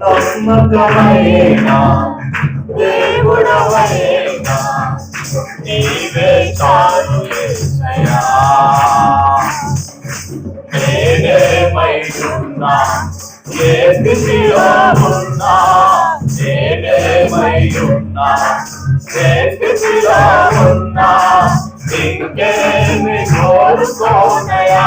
నమ్మకమైన దేవుడవైనా నీవే చాలు నేనేమైనా ఏ స్థితిలో ఉన్నా? నేనేమైనా ఏ స్థితిలో ఉన్నా? ఇంకేమి కోరుకోనయా?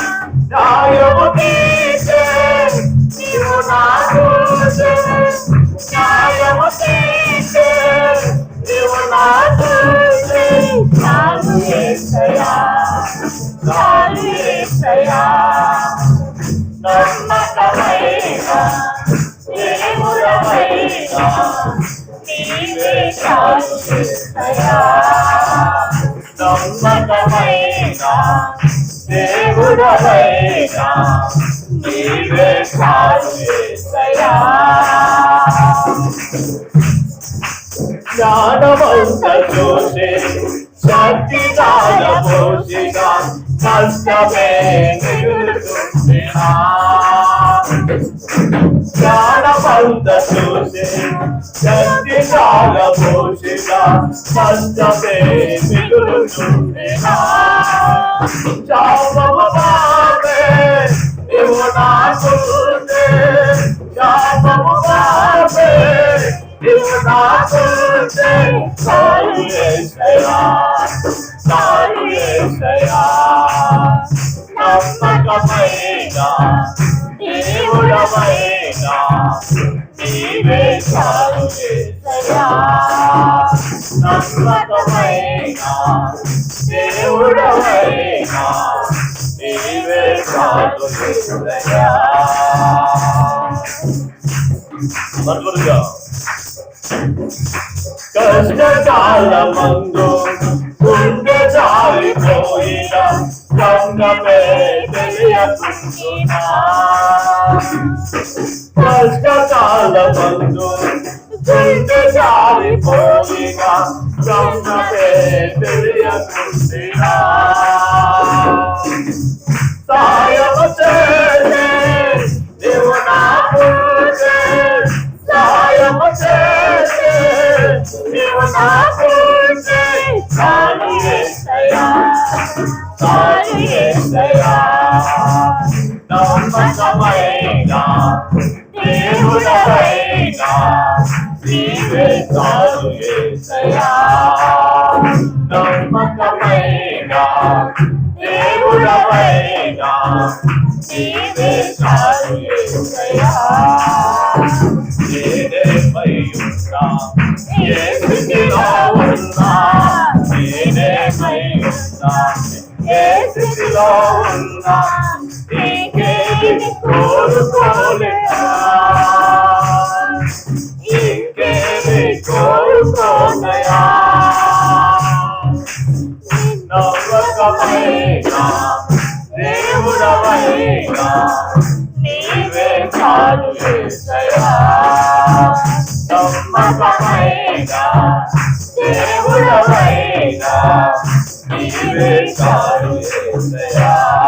జ్ఞానవంత చూసి శక్తి దాన పోషిగా కష్టమే నిలుచుండినా జ్ఞానవంత చూసి శక్తి దాన పోషిగా కష్టమే నిలుచుండినా చావము బాబే నీవు నాకు చావము బాబే నీవు నాకు చాలు యేసయ్యా చాలు యేసయ్యా నమ్మకమైన దేవుడవైనా నీవే చాలు యేసయ్యా దేవుడవైనా నీవే చాలు యేసయ్యా కష్టకాలమందు ಕಷ್ಟಕಾಲ ಬಂದು ಜೈತ ಜಾರಿ ಹೋಗಿಗ ಗಮನವೇ ತಿಳಿಯುತ್ತಿರ ಸಾಯವ ಸೇನೆ ದೇವನ ಪೂಜೆ ಸಾಯವ ಸೇನೆ ದೇವನ ಪೂಜೆ ಸಾರಿಯೇ ಸಯ ಸಾರಿಯೇ ಸಯ నమ్మకమైన దేవుడవైనా నీవే చాలు యేసయ్యా దేవుడవైనా నీవే చాలు యేసయ్యా ఉన్నా ఏ స్థితిలో ఉన్నా ఉన్నా ఏ స్థితిలో ఉన్నా ఇంకేమి కోరుకోలేనా ఇంకేమి కోరుకోనయా నమ్మకమైన దేవుడవైనా నీవే చాలు యేసయ్యా నమ్మకమైన దేవుడవైనా నీవే చాలు యేసయ్యా